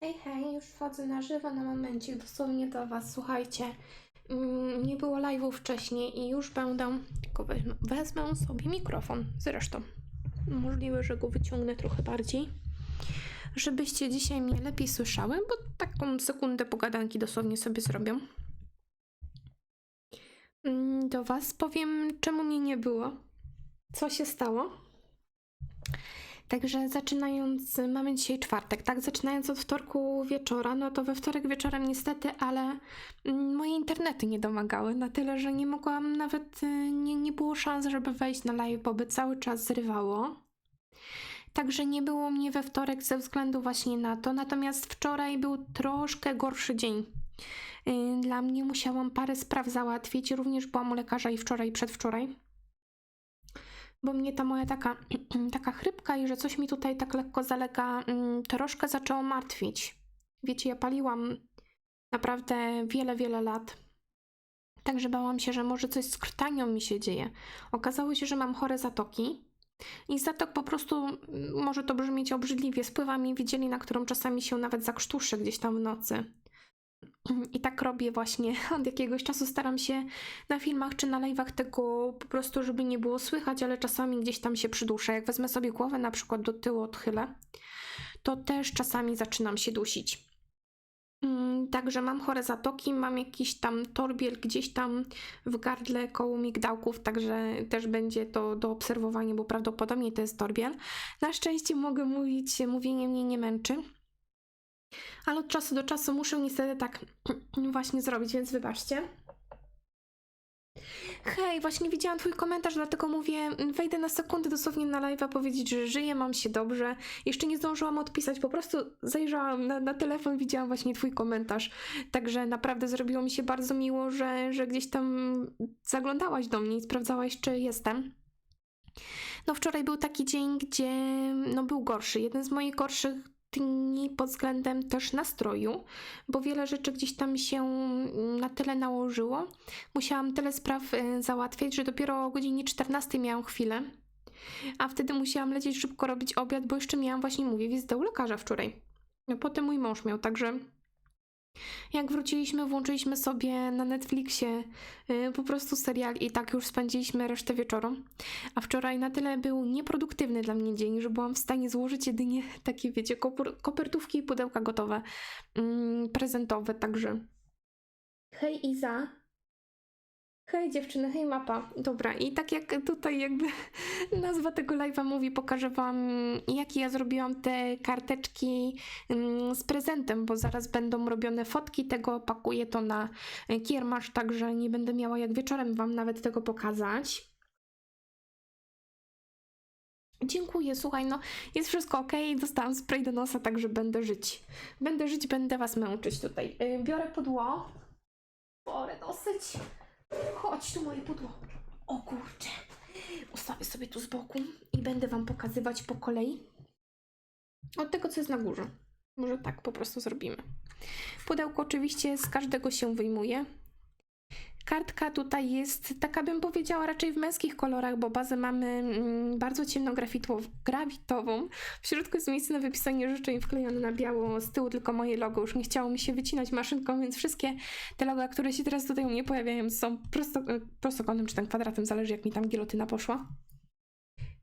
Hej, hej, już wchodzę na żywo na momencik, dosłownie do Was. Słuchajcie, mm, nie było live'u wcześniej i już będę, tylko wezmę, sobie mikrofon. Zresztą, możliwe, że go wyciągnę trochę bardziej, żebyście dzisiaj mnie lepiej słyszały, bo taką sekundę pogadanki dosłownie sobie zrobię. Mm, Do Was powiem, czemu mnie nie było, co się stało. Także zaczynając, mamy dzisiaj czwartek, tak? Zaczynając od wtorku wieczora, no to we wtorek wieczorem niestety, ale mm, moje internety nie domagały na tyle, że nie mogłam nawet, y, nie, nie było szans, żeby wejść na live, bo by cały czas zrywało. Także nie było mnie we wtorek ze względu właśnie na to. Natomiast wczoraj był troszkę gorszy dzień. Y, Dla mnie musiałam parę spraw załatwić. Również byłam u lekarza i wczoraj, i przedwczoraj bo mnie ta moja taka, taka chrypka i że coś mi tutaj tak lekko zalega, mm, troszkę zaczęło martwić. Wiecie, ja paliłam naprawdę wiele, wiele lat. Także bałam się, że może coś z krtanią mi się dzieje. Okazało się, że mam chore zatoki. I zatok po prostu, mm, może to brzmieć obrzydliwie, spływa mi widzieli, na którą czasami się nawet zakrztuszę gdzieś tam w nocy. I tak robię właśnie od jakiegoś czasu. Staram się na filmach czy na live'ach tego po prostu, żeby nie było słychać, ale czasami gdzieś tam się przyduszę. Jak wezmę sobie głowę na przykład do tyłu odchylę, to też czasami zaczynam się dusić. Mm, Także mam chore zatoki, mam jakiś tam torbiel gdzieś tam w gardle koło migdałków, także też będzie to do obserwowania, bo prawdopodobnie to jest torbiel. Na szczęście mogę mówić, mówienie mnie nie męczy. Ale od czasu do czasu muszę niestety tak właśnie zrobić, więc wybaczcie. Hej, właśnie widziałam twój komentarz, dlatego mówię, wejdę na sekundę dosłownie na live'a powiedzieć, że żyję, mam się dobrze. Jeszcze nie zdążyłam odpisać, po prostu zajrzałam na, na telefon, widziałam właśnie twój komentarz. Także naprawdę zrobiło mi się bardzo miło, że, że gdzieś tam zaglądałaś do mnie i sprawdzałaś, czy jestem. No wczoraj był taki dzień, gdzie no był gorszy. Jeden z moich gorszych pod względem też nastroju, bo wiele rzeczy gdzieś tam się na tyle nałożyło. Musiałam tyle spraw y, załatwiać, że dopiero o godzinie 14 miałam chwilę. A wtedy musiałam lecieć szybko robić obiad, bo jeszcze miałam właśnie, mówię, wizytę u lekarza wczoraj. No, potem mój mąż miał, także jak wróciliśmy, włączyliśmy sobie na Netflixie y, po prostu serial i tak już spędziliśmy resztę wieczoru. A wczoraj na tyle był nieproduktywny dla mnie dzień, że byłam w stanie złożyć jedynie takie, wiecie, kopertówki i pudełka gotowe, mm, prezentowe, także. Hej Iza. Hej dziewczyny, hej mapa. Dobra, i tak jak tutaj jakby nazwa tego live'a mówi, pokażę wam jakie ja zrobiłam te karteczki mm, z prezentem, bo zaraz będą robione fotki tego, pakuję to na kiermasz, także nie będę miała jak wieczorem wam nawet tego pokazać. Dziękuję, słuchaj, no jest wszystko ok, dostałam spray do nosa, także będę żyć. Będę żyć, będę was męczyć tutaj. Yy, biorę pudło. Biorę dosyć. Chodź tu moje pudło. O kurczę. Ustawię sobie tu z boku i będę wam pokazywać po kolei. Od tego, co jest na górze. Może tak po prostu zrobimy. Pudełko oczywiście z każdego się wyjmuje. Kartka tutaj jest taka, bym powiedziała, raczej w męskich kolorach, bo bazę mamy mm, bardzo ciemno grafitło- grawitową. W środku jest miejsce na wypisanie życzeń wklejone na biało, z tyłu tylko moje logo. Już nie chciało mi się wycinać maszynką, więc wszystkie te loga, które się teraz tutaj u mnie pojawiają, są prosto, e, prostokątem czy tam kwadratem, zależy jak mi tam gilotyna poszła.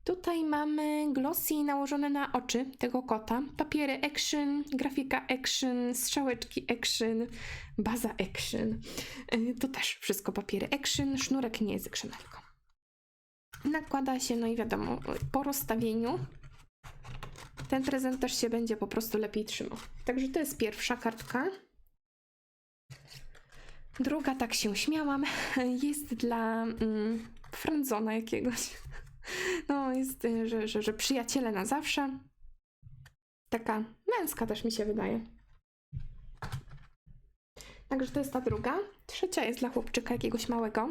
Tutaj mamy glossy nałożone na oczy tego kota, papiery action, grafika action, strzałeczki action, baza action. Yy, To też wszystko papiery action, sznurek nie jest action. Nakłada się, no i wiadomo, po rozstawieniu ten prezent też się będzie po prostu lepiej trzymał. Także to jest pierwsza kartka. Druga, tak się śmiałam, jest dla mm, jakiegoś. No, jest, y, że, że, że przyjaciele na zawsze. Taka męska też mi się wydaje. Także to jest ta druga. Trzecia jest dla chłopczyka jakiegoś małego.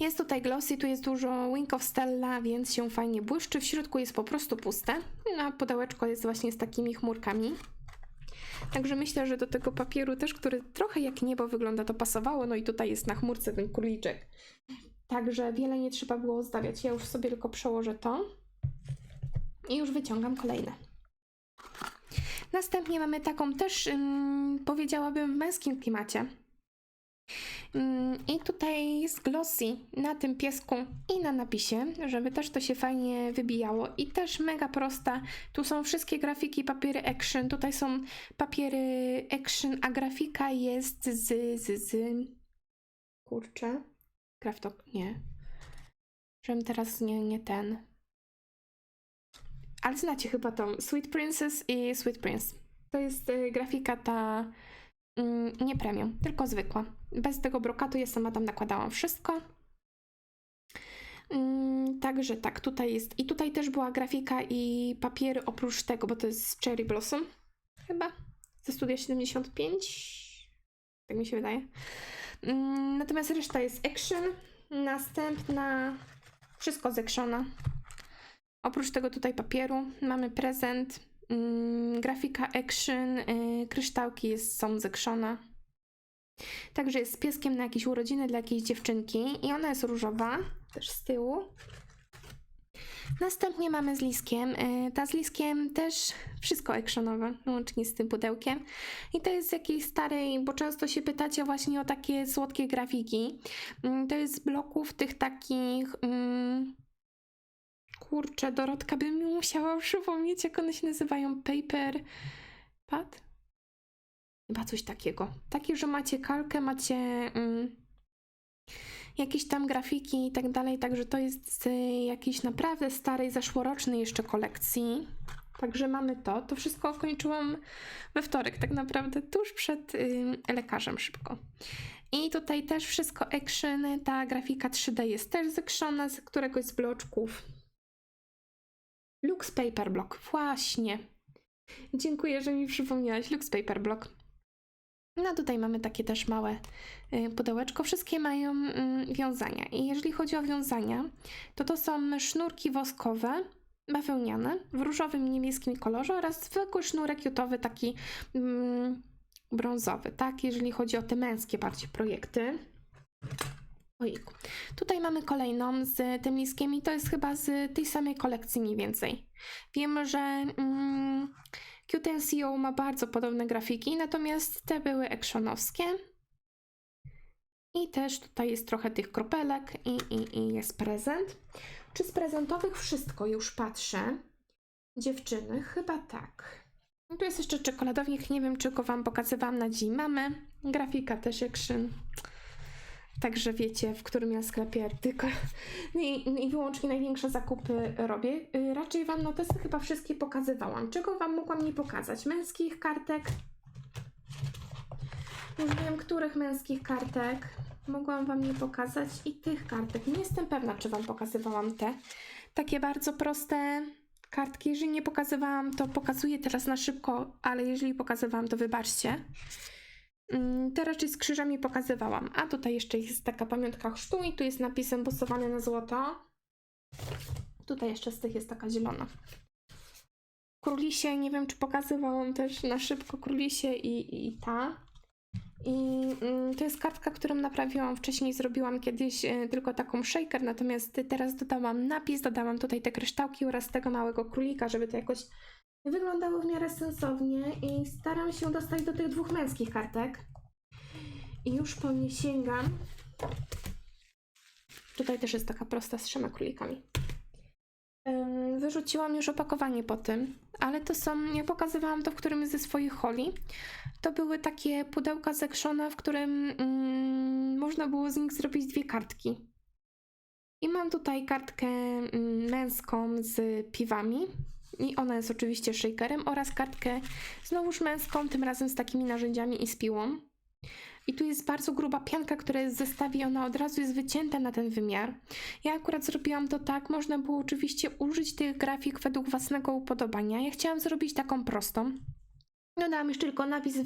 Jest tutaj glossy, tu jest dużo Wink of Stella, więc się fajnie błyszczy. W środku jest po prostu puste. A pudełeczko jest właśnie z takimi chmurkami. Także myślę, że do tego papieru też, który trochę jak niebo wygląda, to pasowało. No i tutaj jest na chmurce ten króliczek. Także wiele nie trzeba było zdawiać. Ja już sobie tylko przełożę to i już wyciągam kolejne. Następnie mamy taką też, ym, powiedziałabym, w męskim klimacie. I tutaj jest glossy na tym piesku i na napisie, żeby też to się fajnie wybijało. I też mega prosta. Tu są wszystkie grafiki, papiery action. Tutaj są papiery action, a grafika jest z. z, z... Kurczę. Kraftok, nie. Żebym teraz nie, nie ten. Ale znacie chyba tą Sweet Princess i Sweet Prince. To jest y, grafika ta mm, nie premium, tylko zwykła. Bez tego brokatu ja sama tam nakładałam wszystko. Mm, Także tak, tutaj jest. I tutaj też była grafika i papiery oprócz tego, bo to jest Cherry Blossom chyba. Ze studia 75. Tak mi się wydaje. Mm, Natomiast reszta jest action. Następna wszystko z actiona. Oprócz tego tutaj papieru mamy prezent, mm, grafika action, y, kryształki są z actiona. Także jest z pieskiem na jakieś urodziny dla jakiejś dziewczynki i ona jest różowa, też z tyłu. Następnie mamy z liskiem. y, Ta z liskiem też wszystko actionowe, łącznie z tym pudełkiem. I to jest z jakiejś starej, bo często się pytacie właśnie o takie słodkie grafiki. Mm, To jest z bloków tych takich... mm, Kurczę, Dorotka by mi musiała przypomnieć, jak one się nazywają. Paper... Pad? Chyba coś takiego. Takie, że macie kalkę, macie mm, jakieś tam grafiki i tak dalej, także to jest z jakiejś naprawdę starej, zeszłorocznej jeszcze kolekcji. Także mamy to. To wszystko kończyłam we wtorek, tak naprawdę tuż przed ym, lekarzem szybko. I tutaj też wszystko action, ta grafika 3D jest też zekrzona z któregoś z bloczków. Lux Paper Block, właśnie. Dziękuję, że mi przypomniałaś. Lux Paper Block. No tutaj mamy takie też małe y, pudełeczko. Wszystkie mają mm, wiązania. I jeżeli chodzi o wiązania, to to są sznurki woskowe, bawełniane, w różowym niebieskim kolorze oraz zwykły sznurek jutowy, taki mm, brązowy, tak? Jeżeli chodzi o te męskie bardziej projekty. Ojku. Tutaj mamy kolejną z tym liskiem i to jest chyba z tej samej kolekcji mniej więcej. Wiem, że mm, QTNCO ma bardzo podobne grafiki, natomiast te były actionowskie. I też tutaj jest trochę tych kropelek i, i, i jest prezent. Czy z prezentowych wszystko? Już patrzę. Dziewczyny, chyba tak. No Tu jest jeszcze czekoladownik, nie wiem czy go Wam pokazywałam na dzień mamy. Grafika też action. Także wiecie, w którym ja sklepie tylko i, i wyłącznie największe zakupy robię. Y, Raczej Wam notesy chyba wszystkie pokazywałam. Czego Wam mogłam nie pokazać? Męskich kartek. Już wiem, których męskich kartek mogłam Wam nie pokazać i tych kartek. Nie jestem pewna, czy Wam pokazywałam te. Takie bardzo proste kartki. Jeżeli nie pokazywałam, to pokazuję teraz na szybko, ale jeżeli pokazywałam, to wybaczcie. Mm, Te raczej z krzyżami pokazywałam. A tutaj jeszcze jest taka pamiątka chrztu i tu jest napisem bosowany na złoto. Tutaj jeszcze z tych jest taka zielona. Królisie, nie wiem czy pokazywałam też na szybko królisie i, i ta. I mm, to jest kartka, którą naprawiłam wcześniej, zrobiłam kiedyś e, tylko taką shaker, natomiast teraz dodałam napis, dodałam tutaj te kryształki oraz tego małego królika, żeby to jakoś wyglądało w miarę sensownie i staram się dostać do tych dwóch męskich kartek. I już po nie sięgam. Tutaj też jest taka prosta z trzema królikami. Wyrzuciłam już opakowanie po tym, ale to są, ja pokazywałam to w którymś ze swoich holi. To były takie pudełka zekrzone, w którym mm, można było z nich zrobić dwie kartki. I mam tutaj kartkę mm, męską z piwami. I ona jest oczywiście shakerem oraz kartkę znowuż męską, tym razem z takimi narzędziami i z piłą. I tu jest bardzo gruba pianka, która jest w zestawie i ona od razu jest wycięta na ten wymiar. Ja akurat zrobiłam to tak, można było oczywiście użyć tych grafik według własnego upodobania. Ja chciałam zrobić taką prostą. Dodałam jeszcze tylko napis z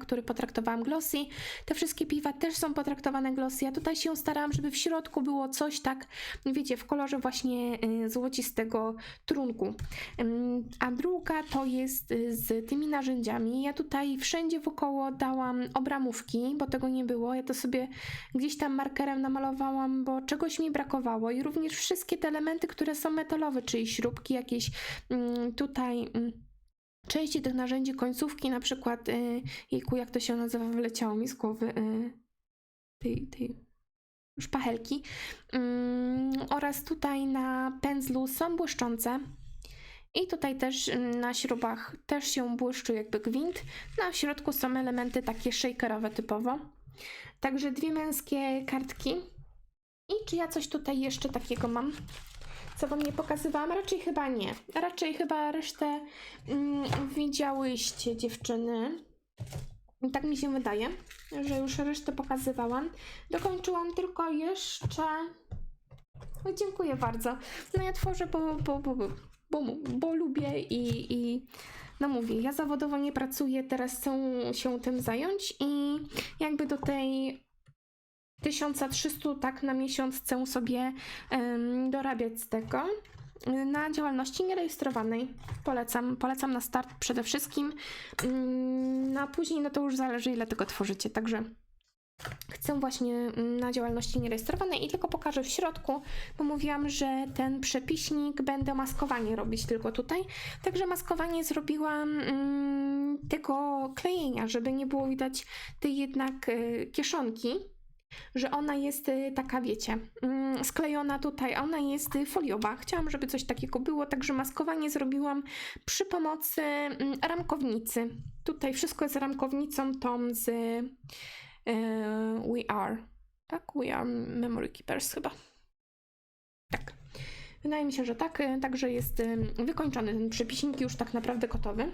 który potraktowałam glossy. Te wszystkie piwa też są potraktowane glossy. Ja tutaj się starałam, żeby w środku było coś tak, wiecie, w kolorze właśnie y, złocistego trunku. A druga to jest y, z tymi narzędziami. Ja tutaj wszędzie wokoło dałam obramówki, bo tego nie było. Ja to sobie gdzieś tam markerem namalowałam, bo czegoś mi brakowało. I również wszystkie te elementy, które są metalowe, czyli śrubki jakieś tutaj. Części tych narzędzi, końcówki, na przykład, y, jejku, jak to się nazywa, wyleciało mi z głowy, y, tej, tej szpachelki. Mm, oraz tutaj na pędzlu są błyszczące. I tutaj też mm, na śrubach też się błyszczy jakby gwint. Na środku są elementy takie shakerowe typowo. Także dwie męskie kartki. I czy ja coś tutaj jeszcze takiego mam? Co wam nie pokazywałam? Raczej chyba nie. Raczej chyba resztę mm, widziałyście dziewczyny. Tak mi się wydaje, że już resztę pokazywałam. Dokończyłam tylko jeszcze. Oj, dziękuję bardzo. No ja tworzę, bo, bo, bo, bo, bo, bo lubię i, i no mówię, ja zawodowo nie pracuję, teraz chcę się tym zająć i jakby do tej 1300 tak na miesiąc chcę sobie em, dorabiać z tego na działalności nierejestrowanej. Polecam, polecam na start przede wszystkim. Mm, No później no to już zależy ile tego tworzycie, także chcę właśnie mm, na działalności nierejestrowanej i tylko pokażę w środku, bo mówiłam, że ten przepiśnik będę maskowanie robić tylko tutaj. Także maskowanie zrobiłam mm, tego klejenia, żeby nie było widać tej jednak y, kieszonki że ona jest y, taka, wiecie, mm, sklejona tutaj, ona jest y, foliowa. Chciałam, żeby coś takiego było, także maskowanie zrobiłam przy pomocy mm, ramkownicy. Tutaj wszystko jest ramkownicą tą z y, We Are, tak? We Are Memory Keepers chyba. Tak. Wydaje mi się, że tak, także jest wykończony ten przepiśnik już tak naprawdę gotowy.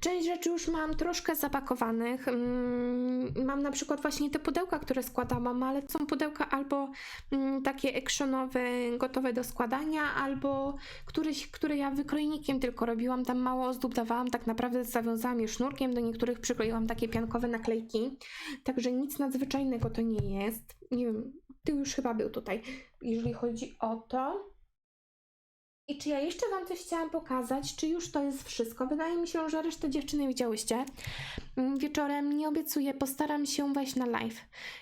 Część rzeczy już mam troszkę zapakowanych. Mm, Mam na przykład właśnie te pudełka, które składałam, ale są pudełka albo mm, takie actionowe, gotowe do składania, albo któreś, które ja wykrojnikiem tylko robiłam, tam mało ozdób dawałam, tak naprawdę zawiązałam je sznurkiem, do niektórych przykleiłam takie piankowe naklejki, także nic nadzwyczajnego to nie jest. Nie wiem, ty już chyba był tutaj, jeżeli chodzi o to. I czy ja jeszcze Wam coś chciałam pokazać, czy już to jest wszystko? Wydaje mi się, że resztę dziewczyny widziałyście. Mm, Wieczorem nie obiecuję, postaram się wejść na live.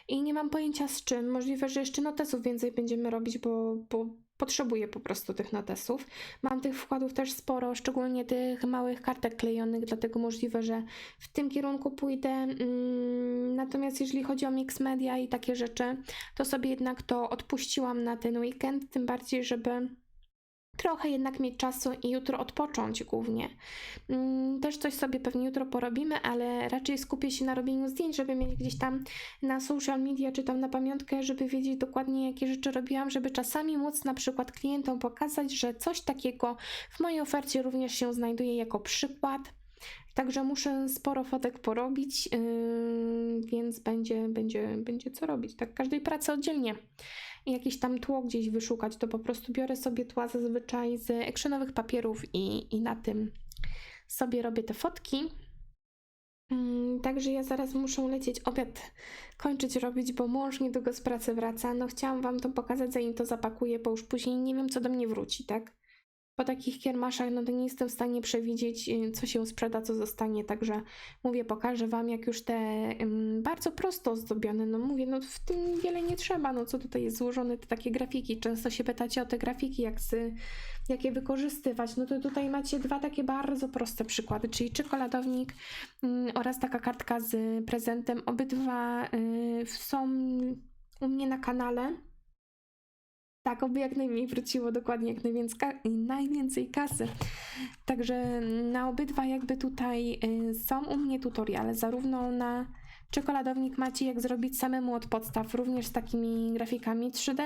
I nie mam pojęcia z czym. Możliwe, że jeszcze notesów więcej będziemy robić, bo, bo potrzebuję po prostu tych notesów. Mam tych wkładów też sporo, szczególnie tych małych kartek klejonych, dlatego możliwe, że w tym kierunku pójdę. Mm, Natomiast jeżeli chodzi o mix media i takie rzeczy, to sobie jednak to odpuściłam na ten weekend, tym bardziej, żeby trochę jednak mieć czasu i jutro odpocząć głównie. Mm, Też coś sobie pewnie jutro porobimy, ale raczej skupię się na robieniu zdjęć, żeby mieć gdzieś tam na social media czy tam na pamiątkę, żeby wiedzieć dokładnie jakie rzeczy robiłam, żeby czasami móc na przykład klientom pokazać, że coś takiego w mojej ofercie również się znajduje jako przykład. Także muszę sporo fotek porobić, yy, więc będzie, będzie, będzie co robić. Tak, każdej pracy oddzielnie jakieś tam tło gdzieś wyszukać, to po prostu biorę sobie tła zazwyczaj z actionowych papierów i, i na tym sobie robię te fotki. Mm, Także ja zaraz muszę lecieć obiad kończyć robić, bo mąż niedługo z pracy wraca. No chciałam Wam to pokazać, zanim to zapakuję, bo już później nie wiem, co do mnie wróci, tak? Po takich kiermaszach, no to nie jestem w stanie przewidzieć, y, co się sprzeda, co zostanie, także mówię, pokażę Wam, jak już te ym, bardzo prosto ozdobione, no mówię, no w tym wiele nie trzeba, no co tutaj jest złożone, te takie grafiki, często się pytacie o te grafiki, jak, jak je wykorzystywać, no to tutaj macie dwa takie bardzo proste przykłady, czyli czekoladownik ym, oraz taka kartka z prezentem, obydwa y, są u mnie na kanale, tak, oby jak najmniej wróciło, dokładnie jak najwięcej, kasy. Także na obydwa jakby tutaj y, są u mnie tutoriale, zarówno na czekoladownik macie jak zrobić samemu od podstaw, również z takimi grafikami 3D,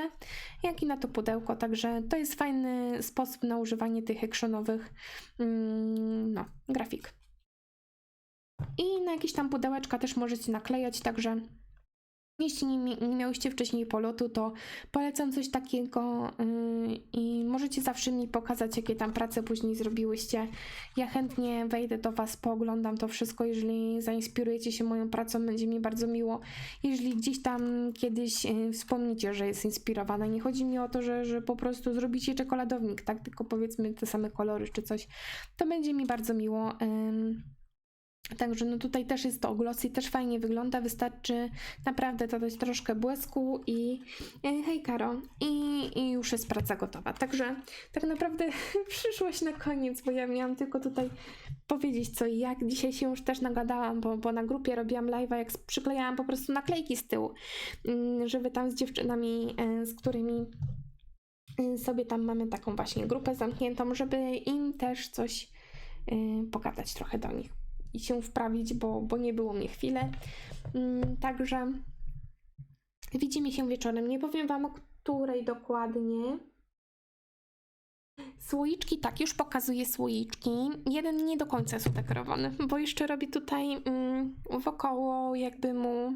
jak i na to pudełko, także to jest fajny sposób na używanie tych actionowych mm, no, grafik. I na jakieś tam pudełeczka też możecie naklejać, także jeśli nie, nie miałyście wcześniej polotu, to polecam coś takiego yy, i możecie zawsze mi pokazać, jakie tam prace później zrobiłyście. Ja chętnie wejdę do Was, pooglądam to wszystko. Jeżeli zainspirujecie się moją pracą, będzie mi bardzo miło. Jeżeli gdzieś tam kiedyś yy, wspomnicie, że jest inspirowana, nie chodzi mi o to, że, że po prostu zrobicie czekoladownik, tak? Tylko powiedzmy te same kolory czy coś, to będzie mi bardzo miło. Ym, Także no tutaj też jest to glossy i też fajnie wygląda, wystarczy naprawdę dodać troszkę błysku i e, hej Karo i, i już jest praca gotowa. Także tak naprawdę przyszłaś na koniec, bo ja miałam tylko tutaj powiedzieć co i jak. Dzisiaj się już też nagadałam, bo, bo na grupie robiłam live'a, jak przyklejałam po prostu naklejki z tyłu, mm, żeby tam z dziewczynami, e, z którymi e, sobie tam mamy taką właśnie grupę zamkniętą, żeby im też coś pogadać trochę do nich i się wprawić, bo, bo nie było mnie chwilę. Mm, Także widzimy się wieczorem. Nie powiem Wam o której dokładnie. Słoiczki, tak, już pokazuję słoiczki. Jeden nie do końca jest udekorowany, bo jeszcze robię tutaj mm, wokoło jakby mu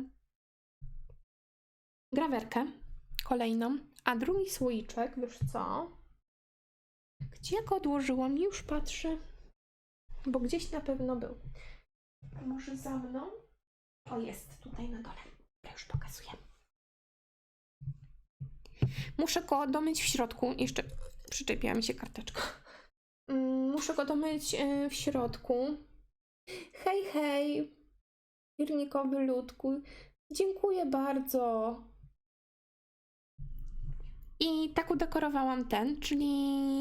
grawerkę kolejną, a drugi słoiczek, wiesz co? Gdzie go odłożyłam? Już patrzę, bo gdzieś na pewno był. Może za mną? O, jest tutaj na dole. Ja już pokazuję. Muszę go domyć w środku. Jeszcze przyczepiła mi się karteczka. Mm, Muszę go domyć e, w środku. Hej, hej, piernikowy ludku. Dziękuję bardzo. I tak udekorowałam ten, czyli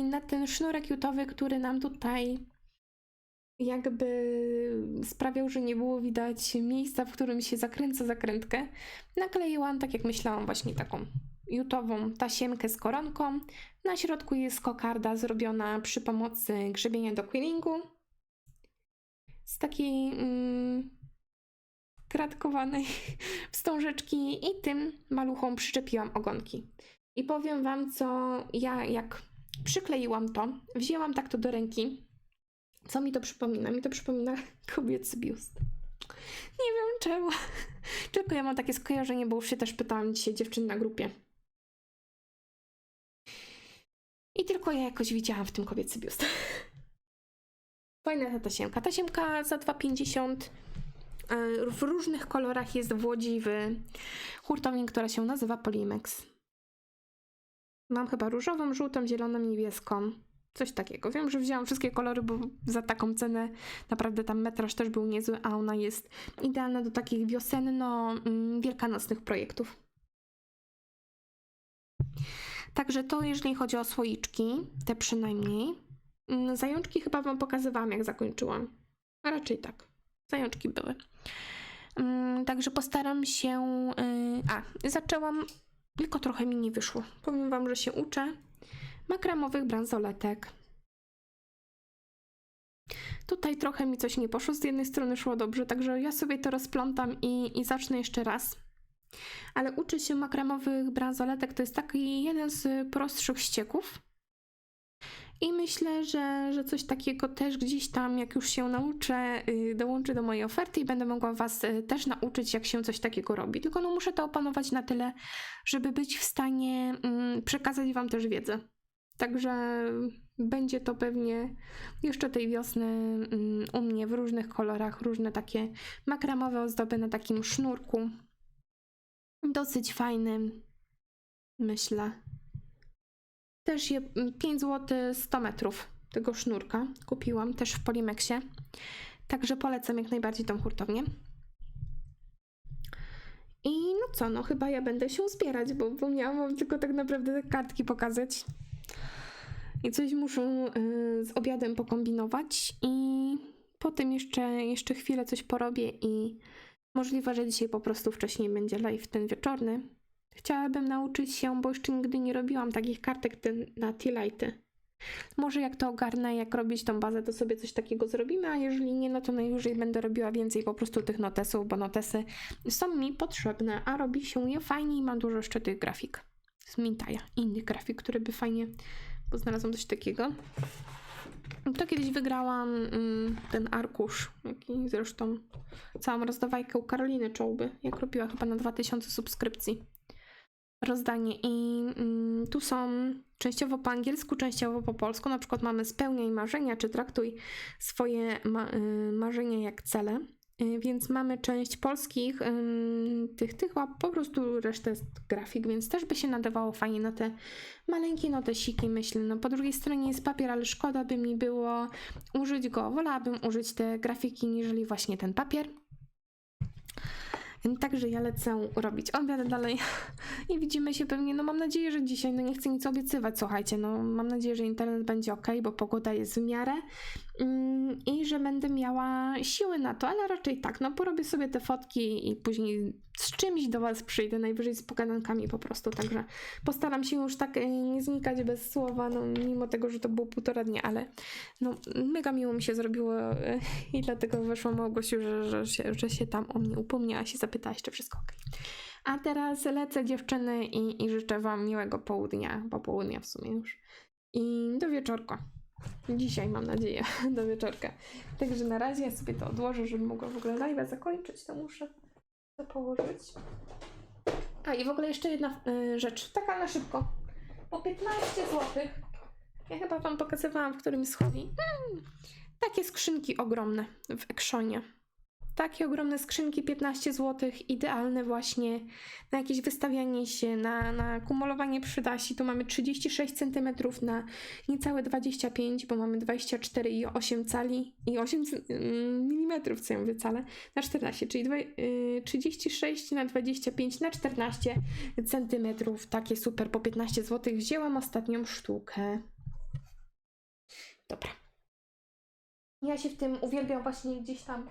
na ten sznurek jutowy, który nam tutaj jakby sprawiał, że nie było widać miejsca, w którym się zakręca zakrętkę. Nakleiłam, tak jak myślałam, właśnie taką jutową tasiemkę z koronką. Na środku jest kokarda zrobiona przy pomocy grzebienia do quillingu. Z takiej mm, kratkowanej wstążeczki i tym maluchom przyczepiłam ogonki. I powiem Wam, co ja jak przykleiłam to, wzięłam tak to do ręki, co mi to przypomina? Mi to przypomina kobiecy biust. Nie wiem czemu. Tylko ja mam takie skojarzenie, bo już się też pytałam dzisiaj dziewczyn na grupie. I tylko ja jakoś widziałam w tym kobiecy biust. Fajna ta tasiemka. Tasiemka za 2,50 e, w różnych kolorach jest w Łodzi w hurtowni, która się nazywa Polimex. Mam chyba różową, żółtą, zieloną, niebieską. Coś takiego. Wiem, że wzięłam wszystkie kolory, bo za taką cenę naprawdę tam metraż też był niezły, a ona jest idealna do takich wiosenno-wielkanocnych projektów. Także to jeżeli chodzi o słoiczki, te przynajmniej. Mm, Zajączki chyba Wam pokazywałam, jak zakończyłam. Raczej tak. Zajączki były. Mm, Także postaram się. y, A, zaczęłam, tylko trochę mi nie wyszło. Powiem Wam, że się uczę makramowych bransoletek. Tutaj trochę mi coś nie poszło, z jednej strony szło dobrze, także ja sobie to rozplątam i, i zacznę jeszcze raz. Ale uczy się makramowych bransoletek, to jest taki jeden z prostszych ścieków. I myślę, że, że coś takiego też gdzieś tam, jak już się nauczę, y, dołączy do mojej oferty i będę mogła Was y, też nauczyć, jak się coś takiego robi. Tylko no muszę to opanować na tyle, żeby być w stanie mm, przekazać Wam też wiedzę. Także będzie to pewnie jeszcze tej wiosny mm, u mnie w różnych kolorach, różne takie makramowe ozdoby na takim sznurku. Dosyć fajnym, myślę. Też je 5 zł 100 metrów tego sznurka kupiłam też w Polimexie. Także polecam jak najbardziej tą hurtownię. I no co, no chyba ja będę się zbierać, bo, bo miałam tylko tak naprawdę kartki pokazać. I coś muszę y, z obiadem pokombinować i potem jeszcze, jeszcze chwilę coś porobię i możliwe, że dzisiaj po prostu wcześniej będzie live ten wieczorny. Chciałabym nauczyć się, bo jeszcze nigdy nie robiłam takich kartek na T-Lighty. Może jak to ogarnę, jak robić tą bazę, to sobie coś takiego zrobimy, a jeżeli nie, no to najwyżej będę robiła więcej po prostu tych notesów, bo notesy są mi potrzebne, a robi się je fajnie i mam dużo jeszcze tych grafik. Z Mintaja, innych grafik, które by fajnie, bo znalazłam coś takiego. To kiedyś wygrałam mm, ten arkusz, jaki zresztą całą rozdawajkę u Karoliny Czołby, jak robiła chyba na 2000 subskrypcji rozdanie i mm, tu są częściowo po angielsku, częściowo po polsku. Na przykład mamy spełniaj marzenia, czy traktuj swoje ma- y, marzenia jak cele. Y, więc mamy część polskich tych, tych, a po prostu resztę grafik, więc też by się nadawało fajnie na te maleńkie notesiki, myślę. No po drugiej stronie jest papier, ale szkoda by mi było użyć go. Wolałabym użyć te grafiki, niżeli właśnie ten papier. Także ja lecę robić obiad dalej i widzimy się pewnie, no mam nadzieję, że dzisiaj, no nie chcę nic obiecywać, słuchajcie, no mam nadzieję, że internet będzie ok, bo pogoda jest w miarę i że będę miała siły na to, ale raczej tak, no porobię sobie te fotki i później z czymś do Was przyjdę, najwyżej z pogadankami po prostu, także postaram się już tak e, nie znikać bez słowa, no mimo tego, że to było półtora dnia, ale no mega miło mi się zrobiło e, i dlatego weszła Małgosiu, że, że, się, że się tam o mnie upomniała, się zapytałaś, czy wszystko ok. A teraz lecę dziewczyny i, i życzę Wam miłego południa, popołudnia w sumie już. I do wieczorka. Dzisiaj mam nadzieję, do wieczorka. Także na razie ja sobie to odłożę, żebym mogła w ogóle live'a zakończyć, to muszę to położyć. A i w ogóle jeszcze jedna y, rzecz, taka na szybko. Po 15 zł. Ja chyba Wam pokazywałam w którymś z hobby. Mm, takie skrzynki ogromne w Ekszonie. Takie ogromne skrzynki, 15 zł, idealne właśnie na jakieś wystawianie się, na, na kumulowanie przydasi. Tu mamy 36 cm na niecałe 25, bo mamy 24 i 8 cali i 8 mm, co ja mówię cale, na 14, czyli dwa- y, 36 na 25 na 14 cm. Takie super po 15 zł. Wzięłam ostatnią sztukę. Dobra. Ja się w tym uwielbiam właśnie gdzieś tam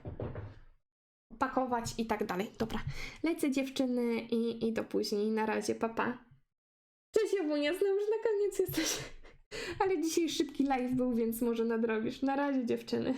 pakować i tak dalej. Dobra, lecę dziewczyny i, i do później. Na razie, papa. Cześć Ewunia, znowu już na koniec jesteś. Ale dzisiaj szybki live był, więc może nadrobisz. Na razie dziewczyny.